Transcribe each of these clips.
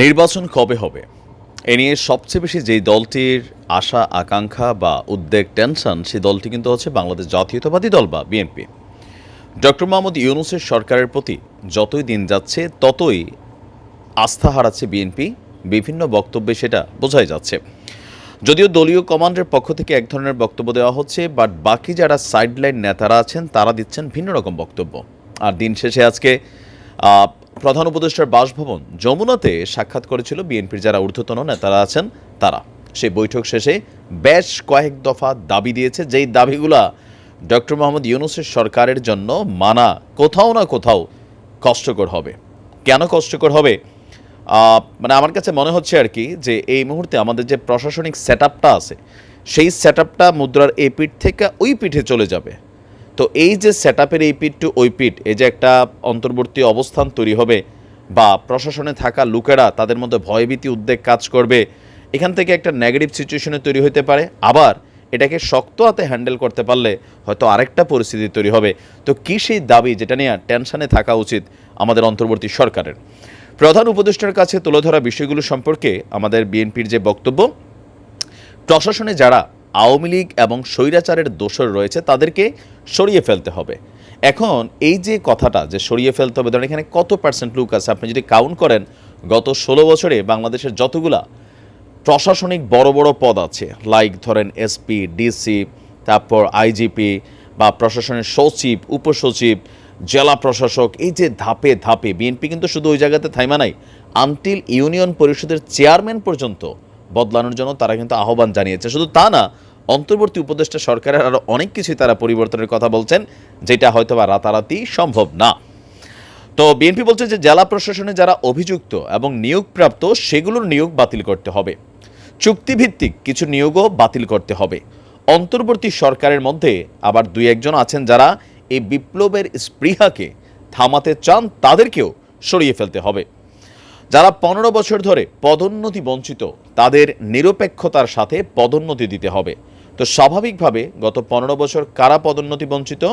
নির্বাচন কবে হবে? এ নিয়ে সবচেয়ে বেশি যেই দলটির আশা, আকাঙ্ক্ষা বা উদ্বেগ, টেনশন, সেই দলটি কিন্তু হচ্ছে বাংলাদেশ জাতীয়তাবাদী দল বা বিএনপি। ডক্টর মোহাম্মদ ইউনুসের সরকারের প্রতি যতই দিন যাচ্ছে, ততই আস্থা হারাচ্ছে বিএনপি। বিভিন্ন বক্তব্যে সেটা বোঝাই যাচ্ছে। যদিও দলীয় কমান্ডের পক্ষ থেকে এক ধরনের বক্তব্য দেওয়া হচ্ছে, বাট বাকি যারা সাইডলাইন নেতারা আছেন, তারা দিচ্ছেন ভিন্ন রকম বক্তব্য। আর দিন শেষে আজকে প্রধান উপদেষ্টার বাসভবন যমুনাতে সাক্ষাৎ করেছিল বিএনপির যারা ঊর্ধ্বতন নেতারা আছেন, তারা। সেই বৈঠক শেষে বেশ কয়েক দফা দাবি দিয়েছে, যেই দাবিগুলা ডক্টর মোহাম্মদ ইউনুসের সরকারের জন্য মানা কোথাও না কোথাও কষ্টকর হবে। কেন কষ্টকর হবে? মানে আমার কাছে মনে হচ্ছে আর কি যে এই মুহূর্তে আমাদের যে প্রশাসনিক সেট আছে, সেই সেট মুদ্রার এই পিঠ থেকে ওই পিঠে চলে যাবে। তো এই যে সেট এই পিঠ টু ওই পিঠ, এই যে একটা অন্তর্বর্তী অবস্থান তৈরি হবে বা প্রশাসনে থাকা লোকেরা তাদের মধ্যে ভয়ভীতি, উদ্বেগ কাজ করবে, এখান থেকে একটা নেগেটিভ সিচুয়েশনে তৈরি হতে পারে। আবার এটাকে শক্ত হাতে হ্যান্ডেল করতে পারলে হয়তো আরেকটা পরিস্থিতি তৈরি হবে। তো কী সেই দাবি যেটা নিয়ে টেনশানে থাকা উচিত আমাদের অন্তর্বর্তী সরকারের? প্রধান উপদেষ্টার কাছে তুলে ধরা বিষয়গুলো সম্পর্কে আমাদের বিএনপির যে বক্তব্য, প্রশাসনে যারা আওয়ামী লীগ এবং স্বৈরাচারের দোষর রয়েছে, তাদেরকে সরিয়ে ফেলতে হবে। এখন এই যে কথাটা যে সরিয়ে ফেলতে হবে, ধরেন এখানে কত পার্সেন্ট লোক আছে? আপনি যদি কাউন্ট করেন, গত ষোলো বছরে বাংলাদেশের যতগুলা প্রশাসনিক বড় বড় পদ আছে লাইক ধরেন এসপি ডিসি তারপর আইজিপি বা প্রশাসনের সচিব, উপসচিব, জেলা প্রশাসক, এই যে ধাপে ধাপে বিএনপি কিন্তু শুধু ওই জায়গাতে থাইমা নাই আনটিল ইউনিয়ন পরিষদের চেয়ারম্যান পর্যন্ত বদলানোর জন্য তারা কিন্তু আহ্বান জানিয়েছে। শুধু তা না, অন্তর্বর্তী উপদেষ্টা সরকারের আরও অনেক কিছুই তারা পরিবর্তনের কথা বলছেন, যেটা হয়তো বা রাতারাতি সম্ভব না। তো বিএনপি বলছে যে, জেলা প্রশাসনে যারা অভিযুক্ত এবং নিয়োগপ্রাপ্ত, সেগুলোর নিয়োগ বাতিল করতে হবে। চুক্তিভিত্তিক কিছু নিয়োগও বাতিল করতে হবে। অন্তর্বর্তী সরকারের মধ্যে আবার দুই একজন আছেন যারা এই বিপ্লবের স্পৃহাকে থামাতে চান, তাদেরকেও সরিয়ে ফেলতে হবে। যারা পনেরো বছর ধরে পদোন্নতি বঞ্চিত, তাদের নিরপেক্ষতার সাথে পদোন্নতি দিতে হবে। তো স্বাভাবিকভাবে গত পনেরো বছর কারা পদোন্নতি বঞ্চিত,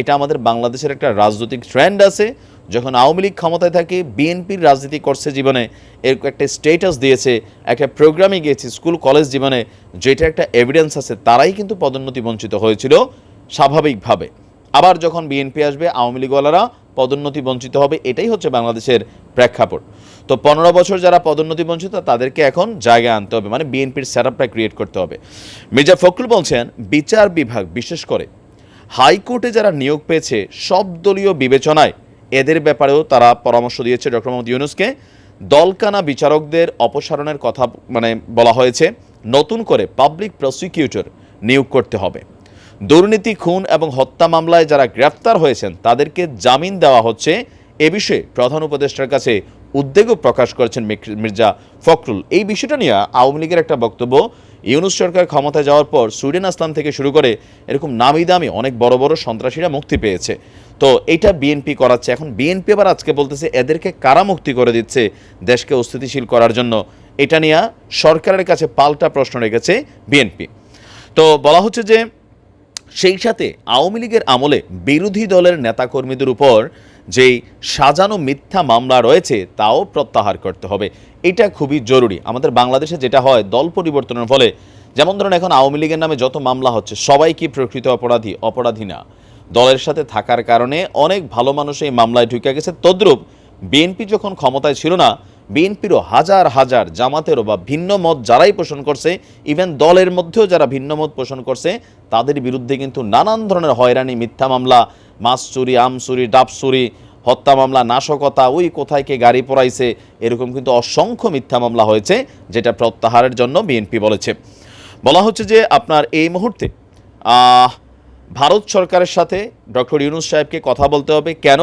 এটা আমাদের বাংলাদেশের একটা রাজনৈতিক ট্রেন্ড আছে। যখন আওয়ামী লীগ ক্ষমতায় থাকে, বিএনপির রাজনীতি করছে জীবনে এরকম একটা স্টেটাস দিয়েছে, একটা প্রোগ্রামে গিয়েছে স্কুল কলেজ জীবনে, যেটা একটা এভিডেন্স আছে, তারাই কিন্তু পদোন্নতি বঞ্চিত হয়েছিল স্বাভাবিকভাবে। আবার যখন বিএনপি আসবে, আওয়ামী লীগওয়ালারা পদোন্নতি বঞ্চিত হবে, এটাই হচ্ছে বাংলাদেশের প্রেক্ষাপট। তো পনেরো বছর যারা পদোন্নতি বঞ্চিত, তাদেরকে এখন জায়গায় আনতে হবে মানে বিএনপির সেট ক্রিয়েট করতে হবে। মির্জা ফখরুল বলছেন, বিচার বিভাগ, বিশেষ করে হাইকোর্টে যারা নিয়োগ পেয়েছে, সব দলীয় বিবেচনায় এদের ব্যাপারেও তারা পরামর্শ দিয়েছে ডক্টর মোহাম্মদ ইউনুসকে। দলকানা বিচারকদের অপসারণের কথা মানে বলা হয়েছে, নতুন করে পাবলিক প্রসিকিউটর নিয়োগ করতে হবে। দুর্নীতি, খুন এবং হত্যা মামলায় যারা গ্রেফতার হয়েছেন, তাদেরকে জামিন দেওয়া হচ্ছে এ বিষয়ে প্রধান উপদেষ্টার কাছে উদ্বেগও প্রকাশ করেছেন মির্জা ফখরুল। এই বিষয়টা নিয়ে আওয়ামী লীগের একটা বক্তব্য, ইউনুস সরকার ক্ষমতায় যাওয়ার পর সুইডেন আসলাম থেকে শুরু করে এরকম নামি দামি অনেক বড় বড় সন্ত্রাসীরা মুক্তি পেয়েছে। তো এটা বিএনপি করাচ্ছে। এখন বিএনপি আবার আজকে বলতেছে, এদেরকে কারা মুক্তি করে দিচ্ছে দেশকে অস্থিতিশীল করার জন্য? এটা নিয়ে সরকারের কাছে পাল্টা প্রশ্ন রেখেছে বিএনপি তো বলা হচ্ছে যে, সেই সাথে আওয়ামী লীগের আমলে বিরোধী দলের নেতাকর্মীদের উপর যেই সাজানো মিথ্যা মামলা রয়েছে তাও প্রত্যাহার করতে হবে। এটা খুবই জরুরি। আমাদের বাংলাদেশে যেটা হয়, দল পরিবর্তনের ফলে, যেমন ধরুন এখন আওয়ামী লীগের নামে যত মামলা হচ্ছে, সবাই কি প্রকৃত অপরাধী? অপরাধী না। দলের সাথে থাকার কারণে অনেক ভালো মানুষ এই মামলায় ঢুকে গেছে। তদ্রূপ, বিএনপি যখন ক্ষমতায় ছিল না বিএনপিরও হাজার হাজার জামাতেরও বা ভিন্ন মত যারাই পোষণ করছে ইভেন দলের মধ্যেও যারা ভিন্ন মত পোষণ করছে, তাদের বিরুদ্ধে কিন্তু নানান ধরনের হয়রানি, মিথ্যা মামলা, মাছ চুরি, আম চুরি, ডাব চুরি, হত্যা মামলা, নাশকতা, ওই কোথায় কে গাড়ি পড়াইছে, এরকম কিন্তু অসংখ্য মিথ্যা মামলা হয়েছে, যেটা প্রত্যাহারের জন্য বিএনপি বলেছে। বলা হচ্ছে যে আপনার এই মুহূর্তে ভারত সরকারের সাথে ডক্টর ইউনুস সাহেবকে কথা বলতে হবে। কেন?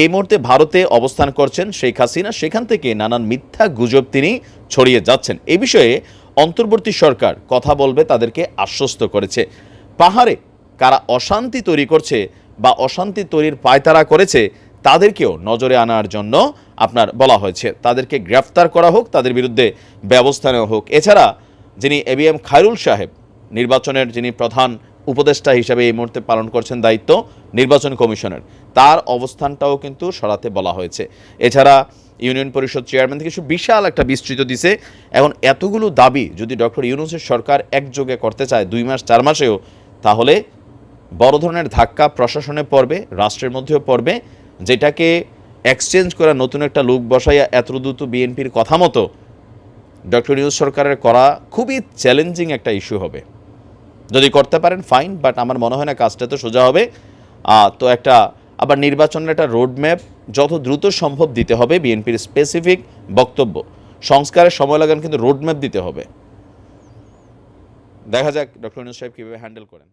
এই মুহূর্তে ভারতে অবস্থান করছেন শেখ হাসিনা। সেখান থেকে নানান মিথ্যা গুজব তিনি ছড়িয়ে যাচ্ছেন। এ বিষয়ে অন্তর্বর্তী সরকার কথা বলবে তাদেরকে আশ্বস্ত করেছে। পাহাড়ে কারা অশান্তি তৈরি করছে বা অশান্তি তৈরির পায়তারা করেছে, তাদেরকেও নজরে আনার জন্য আপনার বলা হয়েছে। তাদেরকে গ্রেফতার করা হোক, তাদের বিরুদ্ধে ব্যবস্থা নেওয়া হোক। এছাড়া যিনি এবিএম খায়রুল সাহেব, নির্বাচনের যিনি প্রধান উপদেষ্টা হিসেবে এই মুহূর্তে পালন করছেন দায়িত্ব নির্বাচন কমিশনের। তার অবস্থানটাও কিন্তু সরাতে বলা হয়েছে। এছাড়া ইউনিয়ন পরিষদ চেয়ারম্যান থেকে বিশাল একটা বিস্তৃত দিছে। এখন এতগুলো দাবি যদি ডক্টর ইউনুসের সরকার একযোগে করতে চায় দুই মাস, চার মাসেও, তাহলে বড় ধরনের ধাক্কা প্রশাসনে পড়বে, রাষ্ট্রের মধ্যেও পড়বে। যেটাকে এক্সচেঞ্জ করা নতুন একটা লোক বসাইয়া এত দ্রুত বিএনপির কথা মতো ডক্টর ইউনুস সরকারের করা খুবই চ্যালেঞ্জিং একটা ইস্যু হবে। যদি করতে পারেন ফাইন বাট আমার মনে হয় না কাজটা তো সোজা হবে। তো একটা আবার নির্বাচনের একটা রোডম্যাপ যত দ্রুত সম্ভব দিতে হবে বিএনপির স্পেসিফিক বক্তব্য। সংস্কারের সময় লাগান, কিন্তু রোডম্যাপ দিতে হবে। দেখা যাক, ডক্টর ইউনুস সাহেব কীভাবে হ্যান্ডেল করেন।